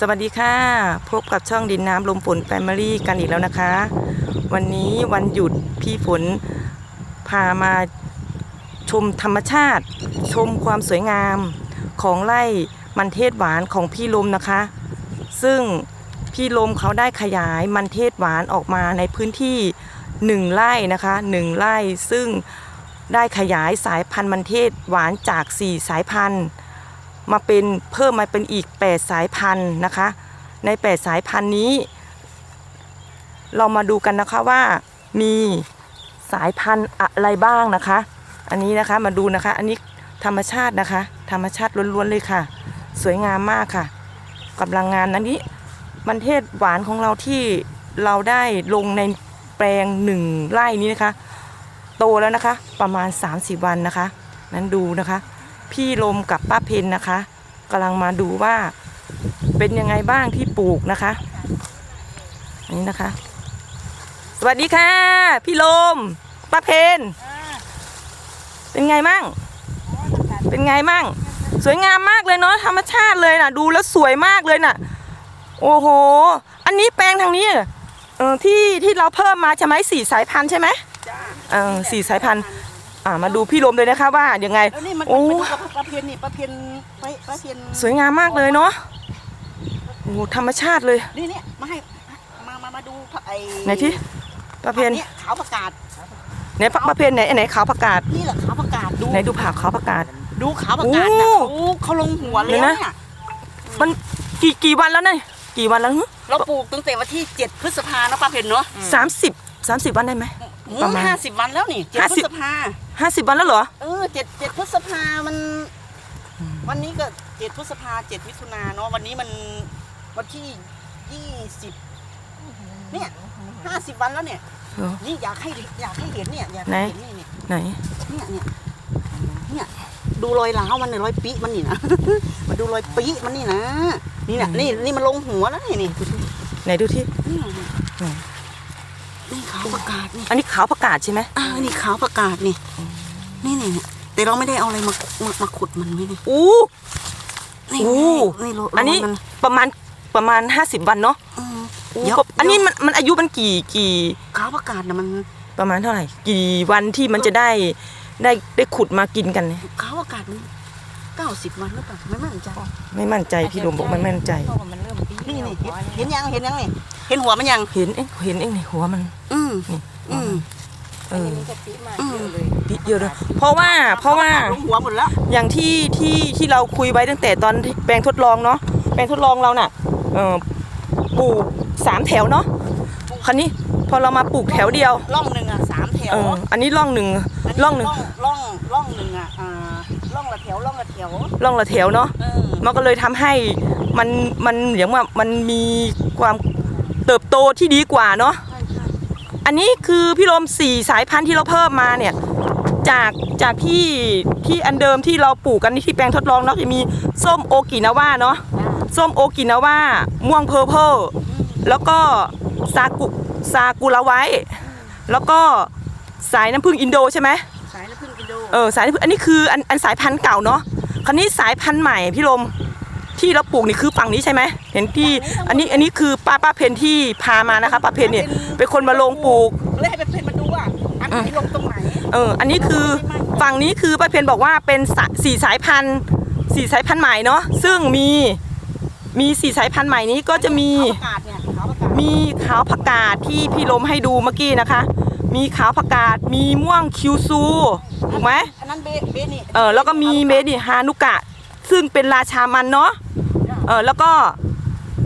สวัสดีค่ะ พบกับช่องดินน้ำลมฝนแฟมิลี่กันอีกแล้วนะคะ วันนี้วันหยุดพี่ฝนพามาชมธรรมชาติ ชมความสวยงามของไร่มันเทศหวานของพี่ลมนะคะ ซึ่งพี่ลมเขาได้ขยายมันเทศหวานออกมาในพื้นที่หนึ่งไร่นะคะหนึ่งไร่ซึ่งได้ขยายสายพันธุ์มันเทศหวานจาก 4 สายพันธุ์ มาเป็นเพิ่มมาเป็นอีก 8 สายพันธุ์นะคะ ใน 8 สายพันธุ์นี้ เรามาดูกันนะคะว่ามีสายพันธุ์อะไรบ้างนะคะ อันนี้นะคะมาดูนะคะ อันนี้ธรรมชาตินะคะ ธรรมชาติล้วนๆเลยค่ะ สวยงามมากค่ะกำลังงานนั้นนี้มันเทศหวานของเราที่เราได้ลงในแปลงหนึ่งไร่นี้นะคะ โตแล้วนะคะ ประมาณ 30 วันนะคะ นั้นดูนะคะ พี่ลมกับป้าเพนนะคะกำลังมาดูว่าเป็นยังไงบ้างที่ปลูกนะคะนนี้นะคะ สวัสดีค่ะ พี่ลมป้าเพนเป็นไงมั่ง เป็นไงมั่ง สวยงามมากเลยเนาะธรรมชาติเลยนะดูแล้วสวยมากเลยน่ะ โอ้โห อันนี้แปลงทางนี้เออที่ที่เราเพิ่มมาใช่ไหมสี่สายพันธุ์ใช่ไหมเออสี่สายพันธุ์ อ่ามาดูพี่ลมเลยนะคะว่ายังไงแล้วนี่มันโอ้ไปดูกับปลาเพียนนี่ปลาเพียนไปปลาเพียนสวยงามมากเลยเนาะโอ้โหธรรมชาติเลยนี่เนี่ยมาให้มามามาดูไอ้ไหนที่ประเพณเนี่ยขาวประกาศไหนปะประเพณไหนไหนขาวประกาศนี่แหละขาวประกาศดูไหนดูผ่าขาวประกาศ ดูขาวประกาศนะโอ้เขาเขาลงหัวเดี๋แล้ยววนะเนี่ยมันกี่กี่วันแล้วเนี่ยกี่วันแล้วเราปลูกตั้งแต่วันที่ 7 พฤษภาเนาะปลาเพียนเนาะสามสิบสามสิบวันได้ไหม ประมาณ ห้าสิบวันแล้วนี่เจ็ดห้าพฤสิบษภาห้าสิบวันแล้วเหรอ เออเจ็ดเจ็ดพฤษภามัน วันนี้ก็เจ็ดพฤษภาเจ็ดมิถุนาเนาะวันนี้มันวันที่ยี่สิบเนี่ยห้าสิบวันแล้วเนี่ย เหรอ นี่อยากให้อยากให้เห็นเนี่ยอยากไหนให้เห็นนี่เนี่ย ไหน เนี่ยเนี่ยเนี่ยดูรอยร้าวมันเนี่ยรอยปีมันนี่นะ มาดูรอยปีมันนี่นะ นี่นะนี่นี่มันลงหัวแล้วนี่นี่ไหนดูที่นี่อืมนี่ ขาวประกาศนี่อันนี้ขาวประกาศใช่ไหมอ่านี่ขาวประกาศนี่ นี่นี่เนี่ยแต่เราไม่ได้เอาอะไรมามามาขุดมันไม่นี่อู้นี่อู้นี่โลอันนี้โลมันประมาณประมาณห้าสิบวันเนาะอืมอู้เดี๋ยวอันนี้มันมันอายุมันกี่กี่ขาวประกาศนะมันประมาณเท่าไหร่ กี่วันที่มันจะได้ได้ได้ขุดมากินกันเนี่ยขาวประกาศมัน เก้าสิบวันหรือเปล่าไม่มั่นใจไม่มั่นใจพี่ลมบอกไม่มั่นใจนี่นี่เห็นเห็นยังเห็นยังนี่เห็นหัวมันยัง เห็นเอ็งเห็นเอ็งในหัวมัน อืมนี่อืมเอออืมปิดเยอะเลยเพราะว่าเพราะว่าลงหัวหมดแล้วอย่างที่ที่ที่เราคุยไว้ตั้งแต่ตอนแปลงทดลองเนาะแปลงทดลองเราน่ะเออปลูกสามแถวเนาะคันนี้พอเรามาปลูกแถวเดียว ร่องหนึ่งอะสามแถวเอออันนี้ร่องหนึ่งอันนี้ร่องหนึ่งร่องร่องหนึ่งอะอ่าร่องละแถ วร่องละแถวร่องละแถวเนาะเออมันก็เลยทำให้มันมันอย่างว่ามันมีความเติบโตที่ดีกว่าเนาะใช่ใช่อันนี้คือพี่ลมสี่สายพันธุ์ที่เราเพิ่มมาเนี่ยจากจากที่ที่อันเดิมที่เราปลูกกันที่แปลงทดลองเนาะจะมีส้มโอกินาว่าเนาะส้มโอกินาว่าม่วงเพอร์เพลแล้วก็ซากุซากุระไว้ แล้วก็สายน้ำผึ้งอินโดใช่ไหมสายน้ำผึ้งกิโลเออสายน้ำผึ้งอันนี้คืออันอันสายพันธุ์เก่าเนาะ คราวนี้สายพันธุ์ใหม่พี่ลมที่เราปลูกนี่คือฝั่งนี้ใช่ไหมเห็นที่อันนี้อันนี้คือป้าป้าเพนที่พามานะคะป้าเพนเนี่ยเป็นคนมาลงปลูกเลยให้เป็นเพนมาดูว่าอันไหนลงตรงไหนเอออันนี้คือฝั่งนี้คือป้าเพนบอกว่าเป็นสะสี่สายพันธุ์สี่สายพันธุ์ใหม่เนาะซึ่งมีมีสี่สายพันธุ์ใหม่นี้ก็จะมีขาวประกาศเนี่ยขาวประกาศมีขาวผักกาดที่พี่ลมให้ดูเมื่อกี้นะคะ มีขาวผักกาด มีม่วงคิวซูถูกไหมอันนั้นเบเบนี่เออแล้วก็มีเมดิฮานุกะ ซึ่งเป็นราชามันเนาะเออแล้วก็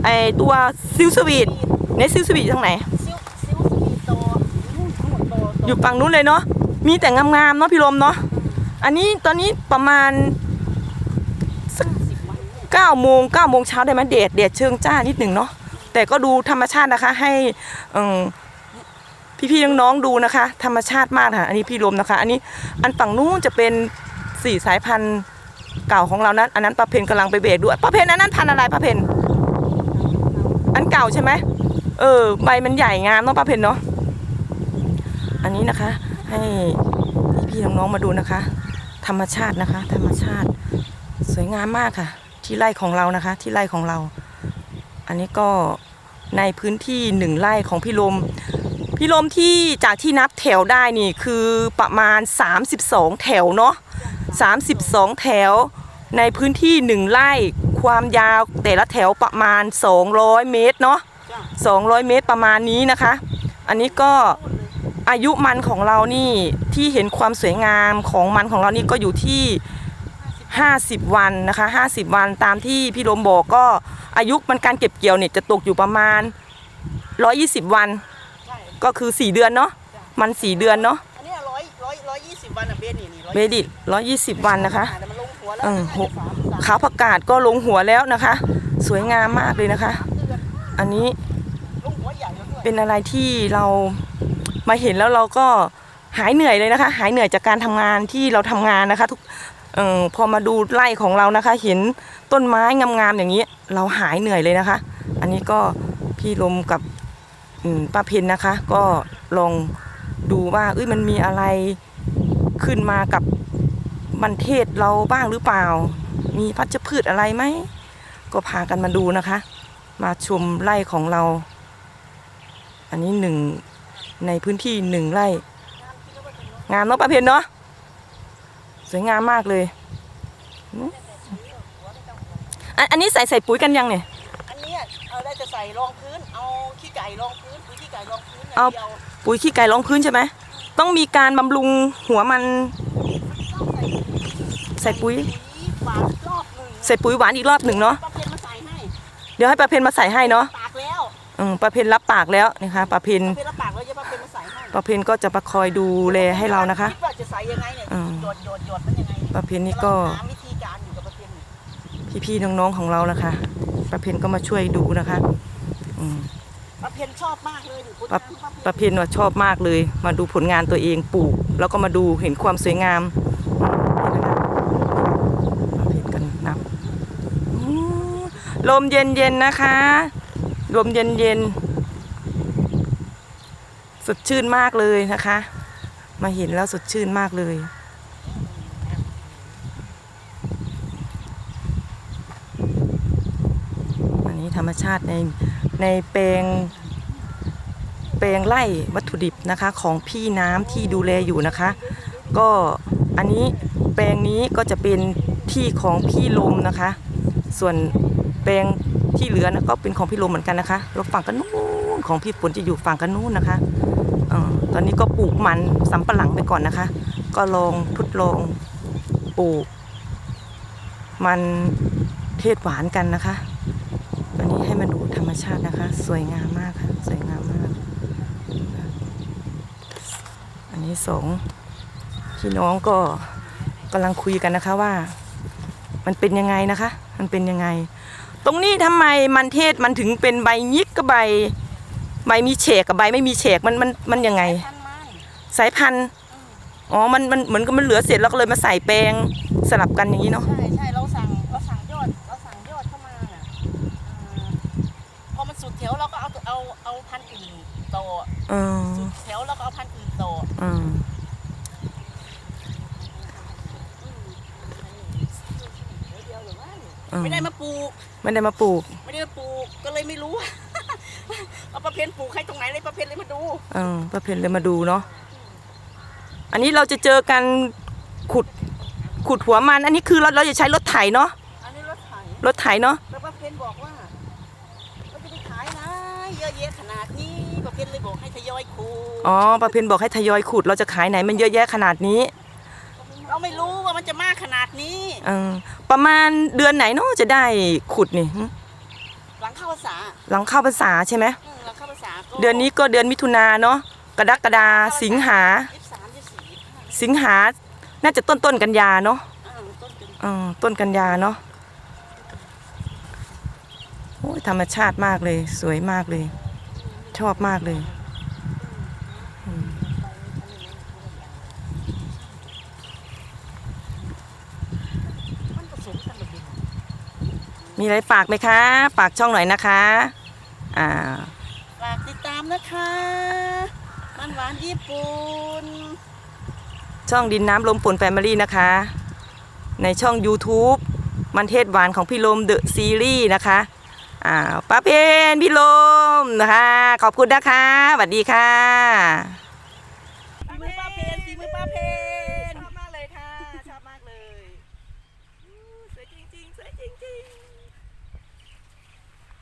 ไอตัวซิลสวีทในซิลสวีททางไหน ซิลซิลสกีโตนู่นทั้งหมดโตโตอยู่ฝั่งนู้นเลยเนาะมีแต่งามๆเนาะพี่ลมเนาะอันนี้ตอนนี้ประมาณสักสิบวันเนี่ยเก้าโมงเก้าโมงเช้าได้ไหมเดดเดดเชิงจ้านิดหนึ่งเนาะแต่ก็ดูธรรมชาตินะคะให้เอิ่ม พี่ๆน้องๆดูนะคะ ธรรมชาติมากค่ะ อันนี้พี่ลมนะคะ อันนี้อันฝั่งนู้นจะเป็นสี่สายพันธุ์เก่าของเรานั้น อันนั้นป้าเพนกำลังไปเบรกด้วยป้าเพนอันนั้นพันธุ์อะไรป้าเพนอันเก่าใช่ไหมเออ ใบมันใหญ่งามเนาะป้าเพนเนาะอันนี้นะคะ ให้พี่ๆน้องๆมาดูนะคะ ธรรมชาตินะคะ ธรรมชาติสวยงามมากค่ะ ที่ไร่ของเรานะคะ ที่ไร่ของเรา อันนี้ก็ในพื้นที่หนึ่งไร่ของพี่ลม พี่ลมที่จากที่นับแถวได้นี่คือประมาณ 32 แถวเนาะ32 แถวในพื้นที่หนึ่งไร่ความยาวแต่ละแถวประมาณ 200 เมตรเนาะ200 เมตรประมาณนี้นะคะ อันนี้ก็อายุมันของเรานี่ที่เห็นความสวยงามของมันของเรานี่ก็อยู่ที่ 50 วันนะคะ 50 วันตามที่พี่ลมบอกก็อายุมันการเก็บเกี่ยวเนี่ยจะตกอยู่ประมาณ 120 วัน ก็คือ4เดือนเนาะมัน4เดือนเนาะอันเนี้ร้อยร้อยร้อยยี่สิบวันอะเบนนี่นี่ร้อยเบดิต120วันนะคะแต่มันลงหัวแล้วเออน่าจะสามสามขาวผักกาดก็ลงหัวแล้วนะคะ สวยงามมากเลยนะคะเดือนอันนี้ลงหัวใหญ่แล้วด้วยเป็นอะไรที่เรามาเห็นแล้วเราก็หายเหนื่อยเลยนะคะ หายเหนื่อยจากการทำงานที่เราทำงานนะคะ ทุกเออพอมาดูไร่ของเรานะคะ เห็นต้นไม้งามๆอย่างนี้ เราหายเหนื่อยเลยนะคะ อันนี้ก็พี่ลมกับอืม ป้าเพนนะคะ ก็ลองดูว่าเอ้ยมันมีอะไรขึ้นมากับมันเทศเราบ้างหรือเปล่า มีพัชพืชอะไรไหม ก็พากันมาดูนะคะ มาชมไร่ของเรา อันนี้หนึ่งในพื้นที่หนึ่งไร่ งามเนาะป้าเพนเนาะสวยงามมากเลย อันนี้ใส่ใส่ปุ๋ยกันยังเนี่ย เอาได้จะใส่รองพื้น เอาขี้ไก่รองพื้นปุ๋ยขี้ไก่รองพื้นอย่าเอางเดียวปุ๋ยขี้ไก่รองพื้นใช่ไหมต้องมีการบำรุงหัวมันใส่ปุ๋ยหวานรอบหนึ่งใส่ปุ๋ยหวานอีกรอบหนึ่งเนาะป้าเพนมาใส่ให้เดี๋ยวให้ป้าเพนมาใส่ให้เนาะปากแล้วอืมป้าเพนรับปากแล้วนะคะป้าเพนป้าเพนรับปากแล้วจะป้าเพนมาใส่ให้ป้าเพนก็จะมาคอยดูแลให้เรานะคะ ดว่าจะใส่ยังไงเนี่ยอืมโยดโยดโยดมันยังไงเนี่ยป้าเพนนี่ก็ำลังหาวิธีการอยู่กับป้าเพนนี่พี่ๆน้องๆของเรานะคะป้าเพนก็มาช่วยดูนะคะอืม ป้าเพนชอบมากเลยดิคุณป้าป้าเพนว่าชอบมากเลย มาดูผลงานตัวเองปลูก แล้วก็มาดูเห็นความสวยงามนี่นะคะป้าเพนกันนับอืมลมเย็นๆนะคะลมเย็นๆสดชื่นมากเลยนะคะ มาเห็นแล้วสดชื่นมากเลยอันนี้ธรรมชาติใน ในแปลงแปลงไร่วัตถุดิบนะคะของพี่น้ำที่ดูแลอยู่นะคะ ก็อันนี้แปลงนี้ก็จะเป็นที่ของพี่ลมนะคะ ส่วนแปลงที่เหลือนะก็เป็นของพี่ลมเหมือนกันนะคะแล้วฝั่งกันนู้นของพี่ฝนจะอยู่ฝั่งกันนู้นนะคะออตอนนี้ก็ปลูกมันสำปะหลังไปก่อนนะคะ ก็ลองทดลองปลูก มันเทศหวานกันนะคะ วันนี้ให้มาดูธรรมชาตินะคะ สวยงามมากค่ะ สวยงามมาก อันนี้สองพี่น้องก็กำลังคุยกันนะคะว่า มันเป็นยังไงนะคะ มันเป็นยังไง ตรงนี้ทำไมมันเทศมันถึงเป็นใบยิกกับใบ ใบมีเฉกกับใบไม่มีเฉกมันมันมันยังไงท่านมันสายพันธุ์อ๋อมันมันเหมือนกับมันเหลือเสร็จแล้วก็เลยมาใส่แปลงสลับกันอย่างนี้เนาะใช่ ต่อเออสุดแถวเราก็เอาพันธุ์อื่นต่ออืมอืมไม่ได้มาปลูกไม่ได้มาปลูก ไม่ได้มาปลูกก็เลยไม่รู้ เอาประเพณปลูกให้ตรงไหนเลยประเพณเลยมาดูเออป้าเพนเลยมาดูเนาะอันนี้เราจะเจอกันขุดขุดหัวมัน อันนี้คือเราเราจะใช้รถไถเนาะอันนี้รถไถรถไถเนาะแล้วประเพณบอกว่าเราจะไปขายนะ เยอะแยะขนาดนี้ประเพณเลยบอกให้ทยอยคูณอ๋อป้าเพนบอกให้ทยอยขุด เราจะขายไหนมันเยอะแยะขนาดนี้เราไม่รู้ว่ามันจะมากขนาดนี้เออประมาณเดือนไหนเนาะจะได้ขุดนี่หึหลังเข้าภาษาหลังเข้าพรรษาใช่ไหมอืมหลังเข้าภาษาก็เดือนนี้ก็เดือนมิถุนาเนาะกรกฎาสิงหา ยี่สิบสามยี่สิบสี่ยี่สิบห้าสิงหา น่าจะต้นต้นกันยาเนาะอ่าต้นเป็นเออต้นกันยาเนาะโอ้ย ธรรมชาติมากเลย สวยมากเลย ชอบมากเลยอืมมันผสมกันแบบนี้มีอะไรฝากไหมคะ ฝากช่องหน่อยนะคะ อ่า ฝากติดตามนะคะมันหวานญี่ปุ่น ช่องดินน้ำลมฝนแฟมิลี่นะคะ ในช่อง YouTube มันเทศหวานของพี่ลมเดอะซีรีส์นะคะ อ่าป้าเพนพี่ลมนะคะ ขอบคุณนะคะสวัสดีค่ะ